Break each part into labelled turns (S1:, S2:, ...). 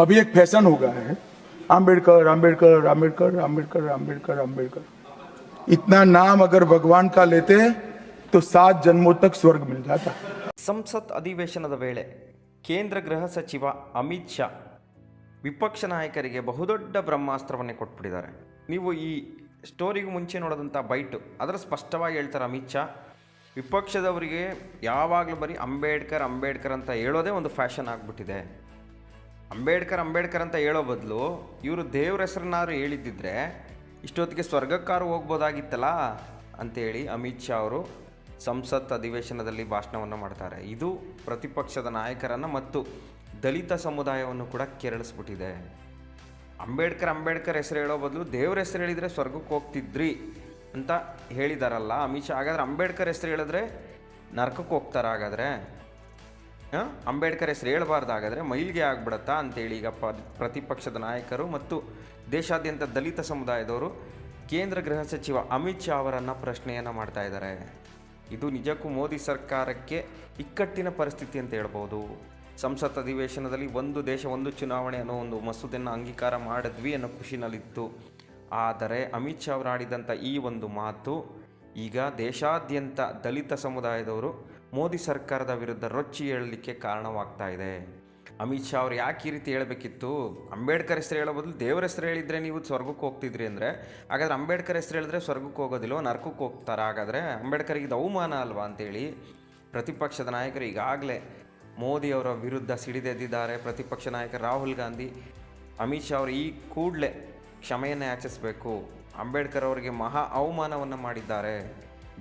S1: अभी एक फैशन हो गया है आम्बेडकर आम्बेडकर आम्बेडकर आम्बेडकर आम्बेडकर आम्बेडकर इतना नाम अगर भगवान का लेते तो सात जन्मों तक स्वर्ग मिल जाता
S2: ಸಂಸತ್ ಅಧಿವೇಶನದ ವೇಳೆ ಕೇಂದ್ರ ಗೃಹ ಸಚಿವ ಅಮಿತ್ ಶಾ ವಿಪಕ್ಷ ನಾಯಕರಿಗೆ ಬಹುದೊಡ್ಡ ಬ್ರಹ್ಮಾಸ್ತ್ರವನ್ನೇ ಕೊಟ್ಬಿಟ್ಟಿದ್ದಾರೆ ನೀವು ಈ ಸ್ಟೋರಿಗೂ ಮುಂಚೆ ನೋಡೋದಂಥ ಬೈಟು ಅದರ ಸ್ಪಷ್ಟವಾಗಿ ಹೇಳ್ತಾರೆ ಅಮಿತ್ ಶಾ ವಿಪಕ್ಷದವರಿಗೆ ಯಾವಾಗಲೂ ಬರೀ ಅಂಬೇಡ್ಕರ್ ಅಂಬೇಡ್ಕರ್ ಅಂತ ಹೇಳೋದೇ ಒಂದು ಫ್ಯಾಷನ್ ಆಗಿಬಿಟ್ಟಿದೆ ಅಂಬೇಡ್ಕರ್ ಅಂಬೇಡ್ಕರ್ ಅಂತ ಹೇಳೋ ಬದಲು ಇವರು ದೇವ್ರ ಹೆಸರನ್ನಾರು ಹೇಳಿದ್ದಿದ್ರೆ ಇಷ್ಟೊತ್ತಿಗೆ ಸ್ವರ್ಗಕ್ಕಾರು ಹೋಗ್ಬೋದಾಗಿತ್ತಲ್ಲ ಅಂತೇಳಿ ಅಮಿತ್ ಶಾ ಅವರು ಸಂಸತ್ ಅಧಿವೇಶನದಲ್ಲಿ ಭಾಷಣವನ್ನು ಮಾಡ್ತಾರೆ. ಇದು ಪ್ರತಿಪಕ್ಷದ ನಾಯಕರನ್ನು ಮತ್ತು ದಲಿತ ಸಮುದಾಯವನ್ನು ಕೂಡ ಕೆರಳಿಸ್ಬಿಟ್ಟಿದೆ. ಅಂಬೇಡ್ಕರ್ ಅಂಬೇಡ್ಕರ್ ಹೆಸರು ಹೇಳೋ ಬದಲು ದೇವ್ರ ಹೆಸರು ಹೇಳಿದರೆ ಸ್ವರ್ಗಕ್ಕೆ ಹೋಗ್ತಿದ್ರಿ ಅಂತ ಹೇಳಿದಾರಲ್ಲ ಅಮಿತ್ ಶಾ. ಹಾಗಾದ್ರೆ ಅಂಬೇಡ್ಕರ್ ಹೆಸರು ಹೇಳಿದ್ರೆ ನರಕಕ್ಕೆ ಹೋಗ್ತಾರೆ ಹಾಗಾದ್ರೆ? ಅಂಬೇಡ್ಕರ್ ಹೆಸರು ಹೇಳಬಾರ್ದಾಗಾದರೆ ಮೈಲ್ಗೆ ಆಗ್ಬಿಡತ್ತಾ ಅಂತೇಳಿ ಈಗ ಪ, ಪ್ರತಿಪಕ್ಷದ ನಾಯಕರು ಮತ್ತು ದೇಶಾದ್ಯಂತ ದಲಿತ ಸಮುದಾಯದವರು ಕೇಂದ್ರ ಗೃಹ ಸಚಿವ ಅಮಿತ್ ಶಾ ಅವರನ್ನು ಪ್ರಶ್ನೆಯನ್ನು ಮಾಡ್ತಾ ಇದ್ದಾರೆ. ಇದು ನಿಜಕ್ಕೂ ಮೋದಿ ಸರ್ಕಾರಕ್ಕೆ ಇಕ್ಕಟ್ಟಿನ ಪರಿಸ್ಥಿತಿ ಅಂತ ಹೇಳ್ಬೋದು. ಸಂಸತ್ ಅಧಿವೇಶನದಲ್ಲಿ ಒಂದು ದೇಶ, ಒಂದು ಚುನಾವಣೆ ಅನ್ನೋ ಒಂದು ಮಸೂದೆಯನ್ನು ಅಂಗೀಕಾರ ಮಾಡಿದ್ವಿ ಅನ್ನೋ ಖುಷಿನಲ್ಲಿತ್ತು. ಆದರೆ ಅಮಿತ್ ಶಾ ಅವರು ಆಡಿದಂಥ ಈ ಒಂದು ಮಾತು ಈಗ ದೇಶಾದ್ಯಂತ ದಲಿತ ಸಮುದಾಯದವರು ಮೋದಿ ಸರ್ಕಾರದ ವಿರುದ್ಧ ರೊಚ್ಚಿ ಹೇಳಲಿಕ್ಕೆ ಕಾರಣವಾಗ್ತಾ ಇದೆ. ಅಮಿತ್ ಶಾ ಅವ್ರು ಯಾಕೆ ಈ ರೀತಿ ಹೇಳಬೇಕಿತ್ತು? ಅಂಬೇಡ್ಕರ್ ಹೆಸರು ಹೇಳೋ ಬದಲು ದೇವರ ಹೆಸರು ಹೇಳಿದರೆ ನೀವು ಸ್ವರ್ಗಕ್ಕೆ ಹೋಗ್ತಿದ್ರಿ ಅಂದರೆ, ಹಾಗಾದ್ರೆ ಅಂಬೇಡ್ಕರ್ ಹೆಸರು ಹೇಳಿದ್ರೆ ಸ್ವರ್ಗಕ್ಕೆ ಹೋಗೋದಿಲ್ವ, ನರ್ಕಕ್ಕೆ ಹೋಗ್ತಾರೆ? ಹಾಗಾದರೆ ಅಂಬೇಡ್ಕರ್ ಇದು ಅವಮಾನ ಅಲ್ವಾ ಅಂತೇಳಿ ಪ್ರತಿಪಕ್ಷದ ನಾಯಕರು ಈಗಾಗಲೇ ಮೋದಿಯವರ ವಿರುದ್ಧ ಸಿಡಿದೆದ್ದಿದ್ದಾರೆ. ಪ್ರತಿಪಕ್ಷ ನಾಯಕ ರಾಹುಲ್ ಗಾಂಧಿ, ಅಮಿತ್ ಶಾ ಅವರು ಈ ಕೂಡಲೇ ಕ್ಷಮೆಯನ್ನು ಯಾಚಿಸಬೇಕು ಅಂಬೇಡ್ಕರ್ ಅವರಿಗೆ ಮಹಾ ಅವಮಾನವನ್ನು ಮಾಡಿದ್ದಾರೆ.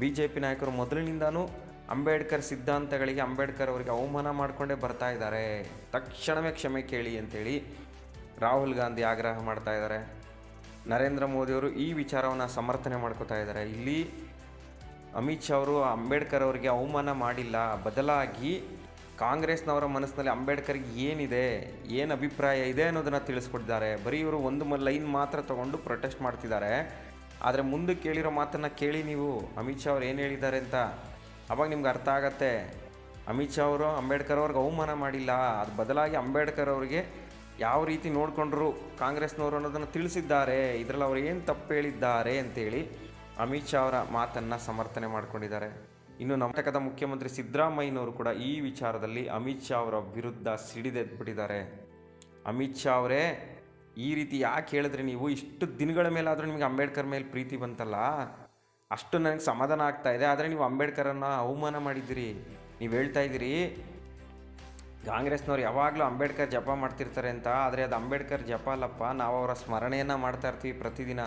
S2: ಬಿ ಜೆ ಪಿ ನಾಯಕರು ಮೊದಲಿನಿಂದನೂ ಅಂಬೇಡ್ಕರ್ ಸಿದ್ಧಾಂತಗಳಿಗೆ ಅಂಬೇಡ್ಕರ್ ಅವರಿಗೆ ಅವಮಾನ ಮಾಡಿಕೊಂಡೇ ಬರ್ತಾ ಇದ್ದಾರೆ. ತಕ್ಷಣವೇ ಕ್ಷಮೆ ಕೇಳಿ ಅಂತೇಳಿ ರಾಹುಲ್ ಗಾಂಧಿ ಆಗ್ರಹ ಮಾಡ್ತಾ ಇದ್ದಾರೆ. ನರೇಂದ್ರ ಮೋದಿಯವರು ಈ ವಿಚಾರವನ್ನು ಸಮರ್ಥನೆ ಮಾಡ್ಕೋತಾ ಇದ್ದಾರೆ. ಇಲ್ಲಿ ಅಮಿತ್ ಶಾ ಅವರು ಅಂಬೇಡ್ಕರ್ ಅವರಿಗೆ ಅವಮಾನ ಮಾಡಿಲ್ಲ. ಬದಲಾಗಿ ಕಾಂಗ್ರೆಸ್ನವರ ಮನಸ್ಸಿನಲ್ಲಿ ಅಂಬೇಡ್ಕರ್ಗೆ ಏನಿದೆ, ಏನು ಅಭಿಪ್ರಾಯ ಇದೆ ಅನ್ನೋದನ್ನು ತಿಳಿಸ್ಕೊಟ್ಟಿದ್ದಾರೆ. ಬರೀ ಇವರು ಒಂದು ಮ, ಲೈನ್ ಮಾತ್ರ ತಗೊಂಡು ಪ್ರೊಟೆಸ್ಟ್ ಮಾಡ್ತಿದ್ದಾರೆ. ಆದರೆ ಮುಂದೆ ಕೇಳಿರೋ ಮಾತನ್ನು ಕೇಳಿ ನೀವು. ಅಮಿತ್ ಶಾ ಅವ್ರು ಏನು ಹೇಳಿದ್ದಾರೆ ಅಂತ ಅವಾಗ ನಿಮ್ಗೆ ಅರ್ಥ ಆಗತ್ತೆ, ಅಮಿತ್ ಶಾ ಅವರು ಅಂಬೇಡ್ಕರ್ ಅವ್ರಿಗೆ ಅವಮಾನ ಮಾಡಿಲ್ಲ. ಅದು ಬದಲಾಗಿ ಅಂಬೇಡ್ಕರ್ ಅವರಿಗೆ ಯಾವ ರೀತಿ ನೋಡಿಕೊಂಡ್ರು ಕಾಂಗ್ರೆಸ್ನವರು ಅನ್ನೋದನ್ನು ತಿಳಿಸಿದ್ದಾರೆ, ಇದರಲ್ಲಿ ಅವರು ಏನು ತಪ್ಪು ಹೇಳಿದ್ದಾರೆ ಅಂತೇಳಿ ಅಮಿತ್ ಶಾ ಅವರ ಮಾತನ್ನು ಸಮರ್ಥನೆ ಮಾಡ್ಕೊಂಡಿದ್ದಾರೆ. ಇನ್ನು ನಾಟಕದ ಮುಖ್ಯಮಂತ್ರಿ ಸಿದ್ದರಾಮಯ್ಯನವರು ಕೂಡ ಈ ವಿಚಾರದಲ್ಲಿ ಅಮಿತ್ ಶಾ ಅವರ ವಿರುದ್ಧ ಸಿಡಿದೆದ್ಬಿಟ್ಟಿದ್ದಾರೆ. ಅಮಿತ್ ಶಾ ಅವರೇ, ಈ ರೀತಿ ಯಾಕೆ ಹೇಳಿದ್ರಿ ನೀವು? ಇಷ್ಟು ದಿನಗಳ ಮೇಲಾದರೂ ನಿಮಗೆ ಅಂಬೇಡ್ಕರ್ ಮೇಲೆ ಪ್ರೀತಿ ಬಂತಲ್ಲ? ಅಷ್ಟು ನನಗೆ ಸಮಾಧಾನ ಆಗ್ತಾ ಇದೆ. ಆದರೆ ನೀವು ಅಂಬೇಡ್ಕರನ್ನು ಅವಮಾನ ಮಾಡಿದ್ದೀರಿ. ನೀವು ಹೇಳ್ತಾ ಇದ್ದೀರಿ, ಕಾಂಗ್ರೆಸ್ನವ್ರು ಯಾವಾಗಲೂ ಅಂಬೇಡ್ಕರ್ ಜಪ ಮಾಡ್ತಿರ್ತಾರೆ ಅಂತ. ಆದರೆ ಅದು ಅಂಬೇಡ್ಕರ್ ಜಪ ಅಲ್ಲಪ್ಪ, ನಾವು ಅವರ ಸ್ಮರಣೆಯನ್ನು ಮಾಡ್ತಾ ಇರ್ತೀವಿ ಪ್ರತಿದಿನ.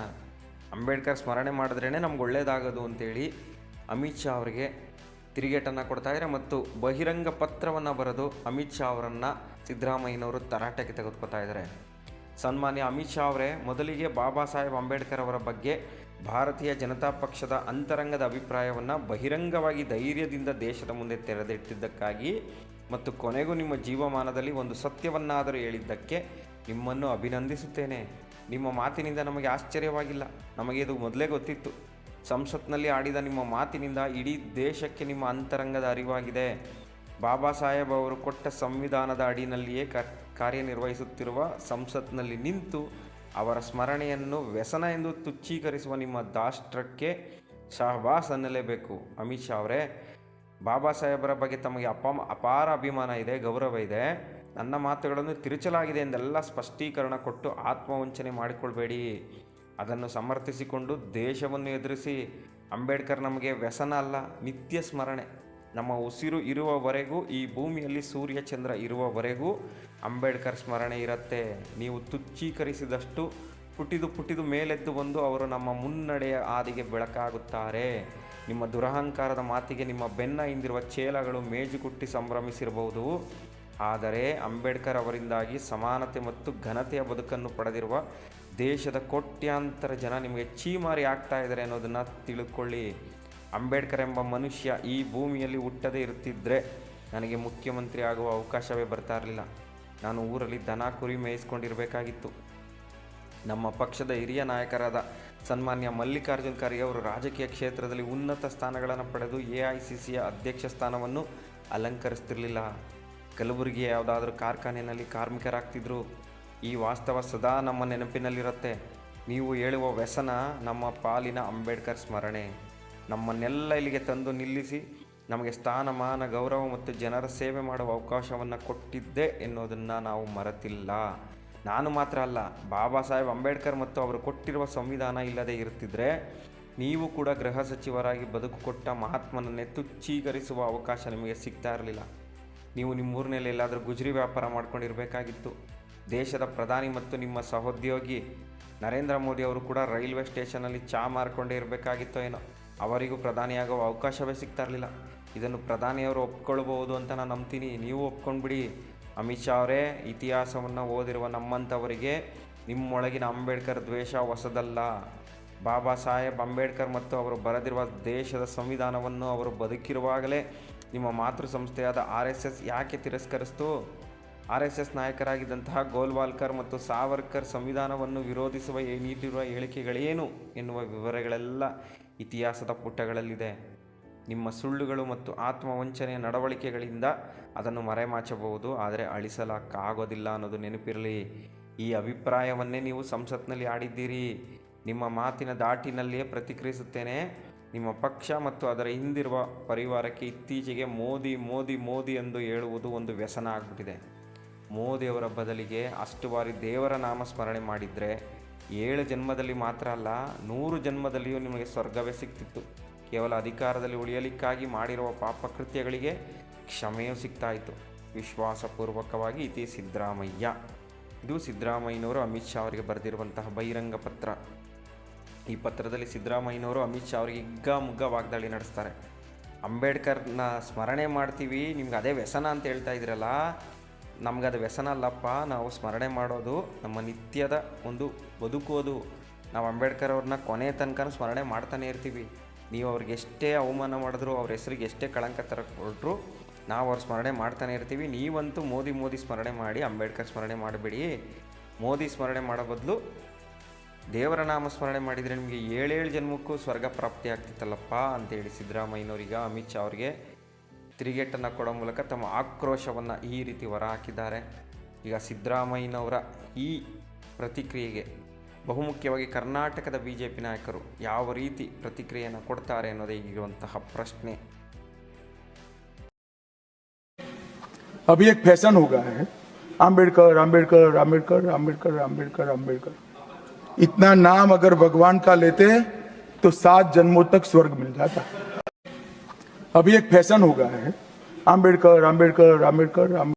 S2: ಅಂಬೇಡ್ಕರ್ ಸ್ಮರಣೆ ಮಾಡಿದ್ರೇ ನಮ್ಗೆ ಒಳ್ಳೇದಾಗೋದು ಅಂತೇಳಿ ಅಮಿತ್ ಶಾ ಅವರಿಗೆ ತಿರುಗೇಟನ್ನು ಕೊಡ್ತಾ ಇದ್ದಾರೆ. ಮತ್ತು ಬಹಿರಂಗ ಪತ್ರವನ್ನು ಬರೆದು ಅಮಿತ್ ಶಾ ಅವರನ್ನು ಸಿದ್ದರಾಮಯ್ಯನವರು ತರಾಟೆಗೆ ತೆಗೆದುಕೊತಾ ಇದ್ದಾರೆ. ಸನ್ಮಾನ್ಯ ಅಮಿತ್ ಶಾ ಅವರೇ, ಮೊದಲಿಗೆ ಬಾಬಾ ಸಾಹೇಬ್ ಅಂಬೇಡ್ಕರ್ ಅವರ ಬಗ್ಗೆ ಭಾರತೀಯ ಜನತಾ ಪಕ್ಷದ ಅಂತರಂಗದ ಅಭಿಪ್ರಾಯವನ್ನು ಬಹಿರಂಗವಾಗಿ ಧೈರ್ಯದಿಂದ ದೇಶದ ಮುಂದೆ ತೆರೆದಿಟ್ಟಿದ್ದಕ್ಕಾಗಿ ಮತ್ತು ಕೊನೆಗೂ ನಿಮ್ಮ ಜೀವಮಾನದಲ್ಲಿ ಒಂದು ಸತ್ಯವನ್ನಾದರೂ ಹೇಳಿದ್ದಕ್ಕೆ ನಿಮ್ಮನ್ನು ಅಭಿನಂದಿಸುತ್ತೇನೆ. ನಿಮ್ಮ ಮಾತಿನಿಂದ ನಮಗೆ ಆಶ್ಚರ್ಯವಾಗಿಲ್ಲ. ನಮಗೆ ಇದು ಮೊದಲೇ ಗೊತ್ತಿತ್ತು. ಸಂಸತ್ನಲ್ಲಿ ಆಡಿದ ನಿಮ್ಮ ಮಾತಿನಿಂದ ಇಡೀ ದೇಶಕ್ಕೆ ನಿಮ್ಮ ಅಂತರಂಗದ ಅರಿವಾಗಿದೆ. ಬಾಬಾ ಸಾಹೇಬ್ ಅವರು ಕೊಟ್ಟ ಸಂವಿಧಾನದ ಅಡಿನಲ್ಲಿಯೇ ಕಾರ್ಯನಿರ್ವಹಿಸುತ್ತಿರುವ ಸಂಸತ್ನಲ್ಲಿ ನಿಂತು ಅವರ ಸ್ಮರಣೆಯನ್ನು ವ್ಯಸನ ಎಂದು ತುಚ್ಛೀಕರಿಸುವ ನಿಮ್ಮ ದಾಷ್ಟ್ರಕ್ಕೆ ಶಹಬಾಸ್ ಅನ್ನಲೇಬೇಕು. ಅಮಿತ್ ಶಾ ಅವರೇ, ಬಾಬಾ ಸಾಹೇಬರ ಬಗ್ಗೆ ತಮಗೆ ಅಪ, ಅಪಾರ ಅಭಿಮಾನ ಇದೆ, ಗೌರವ ಇದೆ. ನನ್ನ ಮಾತುಗಳನ್ನು ತಿರುಚಲಾಗಿದೆ ಎಂದೆಲ್ಲ ಸ್ಪಷ್ಟೀಕರಣ ಕೊಟ್ಟು ಆತ್ಮವಂಚನೆ ಮಾಡಿಕೊಳ್ಬೇಡಿ. ಅದನ್ನು ಸಮರ್ಥಿಸಿಕೊಂಡು ದೇಶವನ್ನು ಎದುರಿಸಿ ಅಂಬೇಡ್ಕರ್ ನಮಗೆ ವ್ಯಸನ ಅಲ್ಲ, ನಿತ್ಯ ಸ್ಮರಣೆ. ನಮ್ಮ ಉಸಿರು ಇರುವವರೆಗೂ, ಈ ಭೂಮಿಯಲ್ಲಿ ಸೂರ್ಯ ಚಂದ್ರ ಇರುವವರೆಗೂ ಅಂಬೇಡ್ಕರ್ ಸ್ಮರಣೆ ಇರುತ್ತೆ. ನೀವು ತುಚ್ಛೀಕರಿಸಿದಷ್ಟು ಪುಟಿದು ಪುಟಿದು ಮೇಲೆದ್ದು ಬಂದು ಅವರು ನಮ್ಮ ಮುನ್ನಡೆಯ ಹಾದಿಗೆ ಬೆಳಕಾಗುತ್ತಾರೆ. ನಿಮ್ಮ ದುರಹಂಕಾರದ ಮಾತಿಗೆ ನಿಮ್ಮ ಬೆನ್ನ ಹಿಂದಿರುವ ಚೇಲಗಳು ಮೇಜುಕುಟ್ಟಿ ಸಂಭ್ರಮಿಸಿರಬಹುದು. ಆದರೆ ಅಂಬೇಡ್ಕರ್ ಅವರಿಂದಾಗಿ ಸಮಾನತೆ ಮತ್ತು ಘನತೆಯ ಬದುಕನ್ನು ಪಡೆದಿರುವ ದೇಶದ ಕೋಟ್ಯಾಂತರ ಜನ ನಿಮಗೆ ಚೀಮಾರಿ ಆಗ್ತಾ ಇದ್ದಾರೆ ಅನ್ನೋದನ್ನು ತಿಳ್ಕೊಳ್ಳಿ. ಅಂಬೇಡ್ಕರ್ ಎಂಬ ಮನುಷ್ಯ ಈ ಭೂಮಿಯಲ್ಲಿ ಹುಟ್ಟದೇ ಇರುತ್ತಿದ್ದರೆ ನನಗೆ ಮುಖ್ಯಮಂತ್ರಿ ಆಗುವ ಅವಕಾಶವೇ ಬರ್ತಾ ಇರಲಿಲ್ಲ. ನಾನು ಊರಲ್ಲಿ ದನ, ಕುರಿ ಮೇಯಿಸ್ಕೊಂಡಿರಬೇಕಾಗಿತ್ತು. ನಮ್ಮ ಪಕ್ಷದ ಹಿರಿಯ ನಾಯಕರಾದ ಸನ್ಮಾನ್ಯ ಮಲ್ಲಿಕಾರ್ಜುನ್ ಖರ್ಗೆ ಅವರು ರಾಜಕೀಯ ಕ್ಷೇತ್ರದಲ್ಲಿ ಉನ್ನತ ಸ್ಥಾನಗಳನ್ನು ಪಡೆದು ಎ ಐ ಸಿ ಸಿಯ ಅಧ್ಯಕ್ಷ ಸ್ಥಾನವನ್ನು ಅಲಂಕರಿಸ್ತಿರಲಿಲ್ಲ. ಕಲಬುರಗಿಯ ಯಾವುದಾದ್ರೂ ಕಾರ್ಖಾನೆಯಲ್ಲಿ ಕಾರ್ಮಿಕರಾಗ್ತಿದ್ರು. ಈ ವಾಸ್ತವ ಸದಾ ನಮ್ಮ ನೆನಪಿನಲ್ಲಿರುತ್ತೆ. ನೀವು ಹೇಳುವ ವ್ಯಸನ ನಮ್ಮ ಪಾಲಿನ ಅಂಬೇಡ್ಕರ್ ಸ್ಮರಣೆ. ನಮ್ಮನ್ನೆಲ್ಲ ಇಲ್ಲಿಗೆ ತಂದು ನಿಲ್ಲಿಸಿ ನಮಗೆ ಸ್ಥಾನಮಾನ, ಗೌರವ ಮತ್ತು ಜನರ ಸೇವೆ ಮಾಡುವ ಅವಕಾಶವನ್ನು ಕೊಟ್ಟಿದ್ದೆ ಎನ್ನುವುದನ್ನು ನಾವು ಮರೆತಿಲ್ಲ. ನಾನು ಮಾತ್ರ ಅಲ್ಲ, ಬಾಬಾ ಸಾಹೇಬ್ ಅಂಬೇಡ್ಕರ್ ಮತ್ತು ಅವರು ಕೊಟ್ಟಿರುವ ಸಂವಿಧಾನ ಇಲ್ಲದೆ ಇರುತ್ತಿದ್ದರೆ ನೀವು ಕೂಡ ಗೃಹ ಸಚಿವರಾಗಿ ಬದುಕು ಕೊಟ್ಟ ಮಹಾತ್ಮನನ್ನೇ ತುಚ್ಛೀಕರಿಸುವ ಅವಕಾಶ ನಿಮಗೆ ಸಿಗ್ತಾ ಇರಲಿಲ್ಲ. ನೀವು ನಿಮ್ಮ ಊರಿನಲ್ಲಿ ಎಲ್ಲಾದರೂ ಗುಜರಿ ವ್ಯಾಪಾರ ಮಾಡ್ಕೊಂಡಿರಬೇಕಾಗಿತ್ತು. ದೇಶದ ಪ್ರಧಾನಿ ಮತ್ತು ನಿಮ್ಮ ಸಹೋದ್ಯೋಗಿ ನರೇಂದ್ರ ಮೋದಿ ಅವರು ಕೂಡ ರೈಲ್ವೆ ಸ್ಟೇಷನಲ್ಲಿ ಚಾ ಮಾರ್ಕೊಂಡೇ ಇರಬೇಕಾಗಿತ್ತೋ ಏನೋ. ಅವರಿಗೂ ಪ್ರಧಾನಿಯಾಗುವ ಅವಕಾಶವೇ ಸಿಗ್ತಾ ಇರಲಿಲ್ಲ ಇದನ್ನು ಪ್ರಧಾನಿಯವರು ಒಪ್ಕೊಳ್ಬಹುದು ಅಂತ ನಾನು ನಂಬ್ತೀನಿ. ನೀವು ಒಪ್ಕೊಂಡ್ಬಿಡಿ. ಅಮಿತ್ ಶಾ ಅವರೇ, ಇತಿಹಾಸವನ್ನು ಓದಿರುವ ನಮ್ಮಂಥವರಿಗೆ ನಿಮ್ಮೊಳಗಿನ ಅಂಬೇಡ್ಕರ್ ದ್ವೇಷ ಹೊಸದಲ್ಲ. ಬಾಬಾ ಸಾಹೇಬ್ ಅಂಬೇಡ್ಕರ್ ಮತ್ತು ಅವರು ಬರೆದಿರುವ ದೇಶದ ಸಂವಿಧಾನವನ್ನು ಅವರು ಬದುಕಿರುವಾಗಲೇ ನಿಮ್ಮ ಮಾತೃ ಸಂಸ್ಥೆಯಾದ ಆರ್ ಎಸ್ ಎಸ್ ಯಾಕೆ ತಿರಸ್ಕರಿಸ್ತು? ಆರ್ ಎಸ್ ಎಸ್ ನಾಯಕರಾಗಿದ್ದಂತಹ ಗೋಲ್ವಾಲ್ಕರ್ ಮತ್ತು ಸಾವರ್ಕರ್ ಸಂವಿಧಾನವನ್ನು ವಿರೋಧಿಸುವ ನೀಡಿರುವ ಹೇಳಿಕೆಗಳೇನು ಎನ್ನುವ ವಿವರಗಳೆಲ್ಲ ಇತಿಹಾಸದ ಪುಟಗಳಲ್ಲಿದೆ. ನಿಮ್ಮ ಸುಳ್ಳುಗಳು ಮತ್ತು ಆತ್ಮವಂಚನೆಯ ನಡವಳಿಕೆಗಳಿಂದ ಅದನ್ನು ಮರೆಮಾಚಬಹುದು, ಆದರೆ ಅಳಿಸಲಕ್ಕಾಗೋದಿಲ್ಲ ಅನ್ನೋದು ನೆನಪಿರಲಿ. ಈ ಅಭಿಪ್ರಾಯವನ್ನೇ ನೀವು ಸಂಸತ್ನಲ್ಲಿ ಆಡಿದ್ದೀರಿ. ನಿಮ್ಮ ಮಾತಿನ ದಾಟಿನಲ್ಲಿಯೇ ಪ್ರತಿಕ್ರಿಯಿಸುತ್ತೇನೆ. ನಿಮ್ಮ ಪಕ್ಷ ಮತ್ತು ಅದರ ಹಿಂದಿರುವ ಪರಿವಾರಕ್ಕೆ ಇತ್ತೀಚೆಗೆ ಮೋದಿ ಮೋದಿ ಮೋದಿ ಎಂದು ಹೇಳುವುದು ಒಂದು ವ್ಯಸನ ಆಗಿಬಿಟ್ಟಿದೆ. ಮೋದಿಯವರ ಬದಲಿಗೆ ಅಷ್ಟು ಬಾರಿ ದೇವರ ನಾಮ ಸ್ಮರಣೆ ಮಾಡಿದರೆ ಏಳು ಜನ್ಮದಲ್ಲಿ ಮಾತ್ರ ಅಲ್ಲ, ನೂರು ಜನ್ಮದಲ್ಲಿಯೂ ನಿಮಗೆ ಸ್ವರ್ಗವೇ ಸಿಗ್ತಿತ್ತು ಕೇವಲ ಅಧಿಕಾರದಲ್ಲಿ ಉಳಿಯಲಿಕ್ಕಾಗಿ ಮಾಡಿರುವ ಪಾಪಕೃತ್ಯಗಳಿಗೆ ಕ್ಷಮೆಯೂ ಸಿಗ್ತಾ ಇತ್ತು ವಿಶ್ವಾಸಪೂರ್ವಕವಾಗಿ ಇತಿ ಸಿದ್ದರಾಮಯ್ಯ. ಇದು ಸಿದ್ದರಾಮಯ್ಯನವರು ಅಮಿತ್ ಶಾ ಅವರಿಗೆ ಬರೆದಿರುವಂತಹ ಬಹಿರಂಗ ಪತ್ರ. ಈ ಪತ್ರದಲ್ಲಿ ಸಿದ್ದರಾಮಯ್ಯನವರು ಅಮಿತ್ ಶಾ ಅವರಿಗೆ ಹಿಗ್ಗ ಮುಗ್ಗ ವಾಗ್ದಾಳಿ ನಡೆಸ್ತಾರೆ. ಅಂಬೇಡ್ಕರ್ನ ಸ್ಮರಣೆ ಮಾಡ್ತೀವಿ, ನಿಮ್ಗೆ ಅದೇ ವ್ಯಸನ ಅಂತ ಹೇಳ್ತಾ ಇದ್ದೀರಲ್ಲ ನಮ್ಗೆ ಅದು ವ್ಯಸನ ಅಲ್ಲಪ್ಪ ನಾವು ಸ್ಮರಣೆ ಮಾಡೋದು ನಮ್ಮ ನಿತ್ಯದ ಒಂದು ಬದುಕೋದು. ನಾವು ಅಂಬೇಡ್ಕರ್ ಅವ್ರನ್ನ ಕೊನೆ ತನಕ ಸ್ಮರಣೆ ಮಾಡ್ತಾನೆ ಇರ್ತೀವಿ. ನೀವು ಅವ್ರಿಗೆ ಎಷ್ಟೇ ಅವಮಾನ ಮಾಡಿದ್ರು, ಅವ್ರ ಹೆಸರಿಗೆ ಎಷ್ಟೇ ಕಳಂಕ ತರ ಕೊಟ್ಟರು ನಾವು ಅವ್ರ ಸ್ಮರಣೆ ಮಾಡ್ತಾನೆ ಇರ್ತೀವಿ. ನೀವಂತೂ ಮೋದಿ ಮೋದಿ ಸ್ಮರಣೆ ಮಾಡಿ, ಅಂಬೇಡ್ಕರ್ ಸ್ಮರಣೆ ಮಾಡಬೇಡಿ. ಮೋದಿ ಸ್ಮರಣೆ ಮಾಡೋ ಬದಲು ದೇವರ ನಾಮ ಸ್ಮರಣೆ ಮಾಡಿದರೆ ನಿಮಗೆ ಏಳೇಳು ಜನ್ಮಕ್ಕೂ ಸ್ವರ್ಗ ಪ್ರಾಪ್ತಿ ಆಗ್ತಿತ್ತಲ್ಲಪ್ಪ ಅಂತೇಳಿ ಸಿದ್ದರಾಮಯ್ಯನವರಿಗೆ, ಅಮಿತ್ ಶಾ ಅವರಿಗೆ. ತಿರುಗೇಟನ್ನು ಕೊಡೋ ಮೂಲಕ ತಮ್ಮ ಆಕ್ರೋಶವನ್ನು ಈ ರೀತಿ ಹೊರಹಾಕಿದ್ದಾರೆ ಈಗ ಸಿದ್ದರಾಮಯ್ಯನವರ ಈ ಪ್ರತಿಕ್ರಿಯೆಗೆ ಬಹುಮುಖ್ಯವಾಗಿ ಕರ್ನಾಟಕದ ಬಿ ಜೆ ಪಿ ನಾಯಕರು ಯಾವ ರೀತಿ ಪ್ರತಿಕ್ರಿಯೆಯನ್ನು ಕೊಡ್ತಾರೆ ಅನ್ನೋದೇ ಇರುವಂತಹ ಪ್ರಶ್ನೆ
S1: अभी एक फैशन हो गया है आम्बेडकर आम्बेडकर आम्बेडकर आम्बेडकर आम्बेडकर आम्बेडकर इतना नाम अगर भगवान का लेते तो सात जन्मों तक स्वर्ग मिल जाता अभी एक फ़ैशन हो गया है। आम्बेडकर आम्बेडकर आम्बेडकर आम्बेडकर